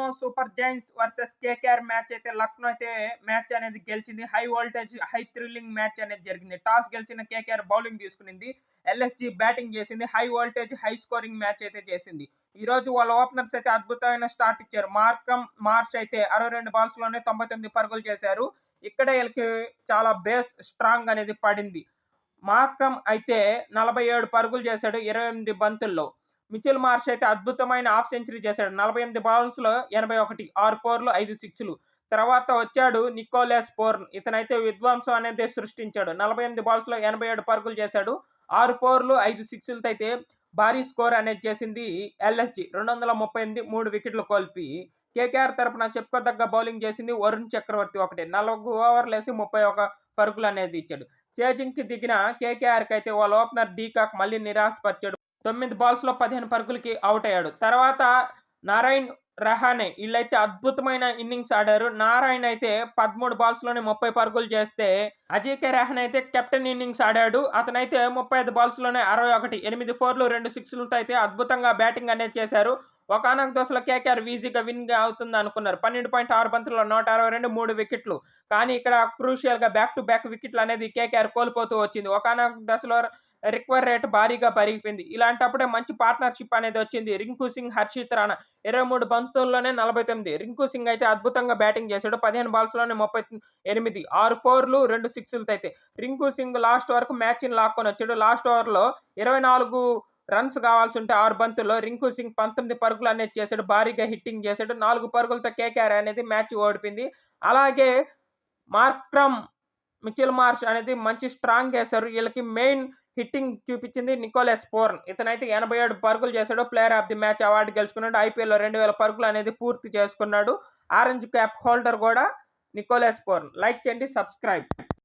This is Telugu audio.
Lucknow super giants versus KKR match అయితే లక్నో అయితే మ్యాచ్ అనేది గెలిచింది. High voltage high thrilling match అనేది జరిగింది. టాస్ గెలిచిన కేకేఆర్ బౌలింగ్ తీసుకునింది. ఎల్ఎస్జి బ్యాటింగ్ చేసింది. High voltage high scoring match అయితే చేసింది. ఈ రోజు వాళ్ళ ఓపెనర్స్ అయితే అద్భుతమైన స్టార్ట్ ఇచ్చారు. మార్కం మార్చ్ అయితే అరవై రెండు బాల్స్లోనే తొంభై తొమ్మిది పరుగులు చేశారు. ఇక్కడ వీళ్ళకి చాలా బేస్ స్ట్రాంగ్ అనేది పడింది. మార్కం అయితే నలభై ఏడు పరుగులు చేశాడు ఇరవై ఎనిమిది బంతుల్లో. మిచిల్ మార్ష్ అయితే అద్భుతమైన హాఫ్ సెంచరీ చేశాడు. నలభై ఎనిమిది బాల్స్లో ఎనభై ఒకటి ఆరు ఫోర్లు ఐదు సిక్స్లు. తర్వాత వచ్చాడు నికోలస్ పోర్న్ ఇతనైతే విధ్వంసం అనేది సృష్టించాడు. నలభై ఎనిమిది బాల్స్లో ఎనభై ఏడు పరుగులు చేశాడు. ఆరు ఫోర్లు ఐదు సిక్స్లతో అయితే భారీ స్కోర్ అనేది చేసింది ఎల్ఎస్జి. రెండు వందల ముప్పై ఎనిమిది మూడు వికెట్లు కోల్పి కేకేఆర్ తరపున చెప్పుకోదగ్గ బౌలింగ్ చేసింది వరుణ్ చక్రవర్తి ఒకటి. నలుగు ఓవర్లు వేసి ముప్పై ఒక పరుగులు అనేది ఇచ్చాడు. చేజింగ్కి దిగిన కేకేఆర్కి అయితే వాళ్ళ ఓపెనర్ డీకాక్ మళ్ళీ నిరాశపరిచాడు. తొమ్మిది బాల్స్లో పదిహేను పరుగులకి అవుట్ అయ్యాడు. తర్వాత నారాయణ్ రహానే వీళ్ళైతే అద్భుతమైన ఇన్నింగ్స్ ఆడారు. నారాయణ్ అయితే పదమూడు బాల్స్లోనే ముప్పై పరుగులు చేస్తే అజయ్కే రహానే అయితే కెప్టెన్ ఇన్నింగ్స్ ఆడాడు. అతనైతే ముప్పై ఐదు బాల్స్లోనే అరవై ఒకటి ఎనిమిది ఫోర్లు రెండు సిక్స్లతో అయితే అద్భుతంగా బ్యాటింగ్ అనేది చేశారు. ఒకనొక దశలో కేకేఆర్ ఈజీగా విన్ అవుతుంది అనుకున్నారు. పన్నెండు పాయింట్ ఆరు బంతుల్లో నూట అరవై రెండు మూడు వికెట్లు. కానీ ఇక్కడ క్రూషియల్గా బ్యాక్ టు బ్యాక్ వికెట్లు అనేది కేకేఆర్ కోల్పోతూ వచ్చింది. ఒకనొక దశలో రిక్వైర్ రేట్ భారీగా పెరిగిపోయింది. ఇలాంటప్పుడే మంచి పార్ట్నర్షిప్ అనేది వచ్చింది. రింకు సింగ్ హర్షిత్ రాణా ఇరవై మూడు బంతుల్లోనే నలభై తొమ్మిది. రింకు సింగ్ అయితే అద్భుతంగా బ్యాటింగ్ చేశాడు. పదిహేను బాల్స్లోనే ముప్పై ఎనిమిది. ఆరు ఫోర్లు రెండు సిక్స్లతో అయితే. రింకు సింగ్ లాస్ట్ వరకు మ్యాచ్ని లాక్కొని వచ్చాడు. లాస్ట్ ఓవర్లో ఇరవై నాలుగు రన్స్ కావాల్సి ఉంటే ఆరు బంతుల్లో రింకు సింగ్ పంతొమ్మిది పరుగులు అనేది చేశాడు. భారీగా హిట్టింగ్ చేశాడు. నాలుగు పరుగులతో కేకేఆర్ అనేది మ్యాచ్ ఓడిపింది అలాగే మార్క్రమ్ మిచిల్ మార్ష్ అనేది మంచి స్ట్రాంగ్ వేశారు. వీళ్ళకి మెయిన్ హిట్టింగ్ చూపించింది నికోలస్ పోర్న్. ఇతనైతే ఎనభై ఏడు పరుగులు చేశాడు. Player of the match award గెలుచుకున్నాడు. ఐపీఎల్లో రెండు వేల పరుగులు అనేది పూర్తి చేసుకున్నాడు. ఆరెంజ్ క్యాప్ హోల్డర్ కూడా నికోలస్ పోర్న్. లైక్ చేయండి సబ్స్క్రైబ్.